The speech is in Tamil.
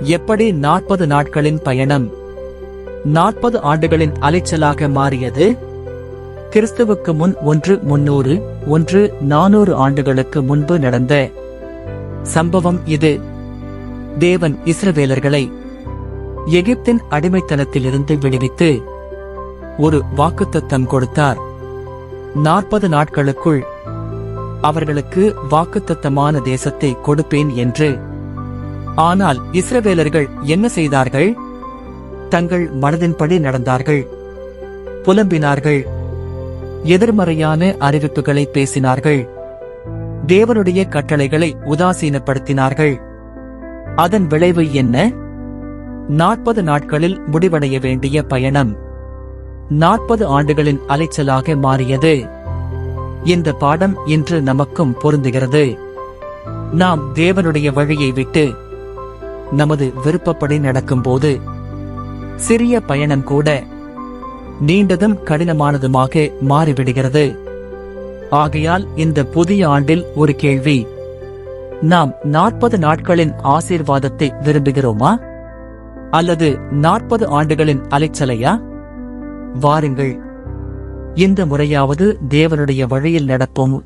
எப்படி நாற்பது நாட்களின் பயணம் நாற்பது ஆண்டுகளின் அலைச்சலாக மாறியது? கிறிஸ்துவுக்கு முன் ஒன்று முன்னூறு ஒன்று நானூறு ஆண்டுகளுக்கு முன்பு நடந்த சம்பவம் இது. தேவன் இஸ்ரவேலர்களை எகிப்தின் அடிமைத்தனத்திலிருந்து விடுவித்து ஒரு வாக்குத்தத்தம் கொடுத்தார். நாற்பது நாட்களுக்குள் அவர்களுக்கு வாக்குத்தத்தமான தேசத்தை கொடுப்பேன் என்று ஆனால் இஸ்ரவேலர்கள் என்ன செய்தார்கள்? தங்கள் மனதின்படி நடந்தார்கள். புலம்பினார்கள். எதிர்மறையான அறிவிப்புகளை பேசினார்கள். தேவனுடைய கட்டளைகளை உதாசீனப்படுத்தினார்கள். அதன் விளைவு என்ன? நாற்பது நாட்களில் முடிவடைய வேண்டிய பயணம். நாற்பது ஆண்டுகளின் அலைச்சலாக மாறியது. இந்த பாடம் இன்று நமக்கும் பொருந்துகிறது. நாம் தேவனுடைய வழியை விட்டு நமது விருப்பப்படி நடக்கும்போது சிறிய பயணம் கூட நீண்டதும் கடினமானதுமாக மாறிவிடுகிறது. ஆகையால் இந்த புதிய ஆண்டில் ஒரு கேள்வி. நாம் நாற்பது நாட்களின் ஆசீர்வாதத்தை விரும்புகிறோமா? அல்லது நாற்பது ஆண்டுகளின் அலைச்சலையா? வாருங்கள். இந்த முறையாவது தேவனுடைய வழியில் நடப்போம்.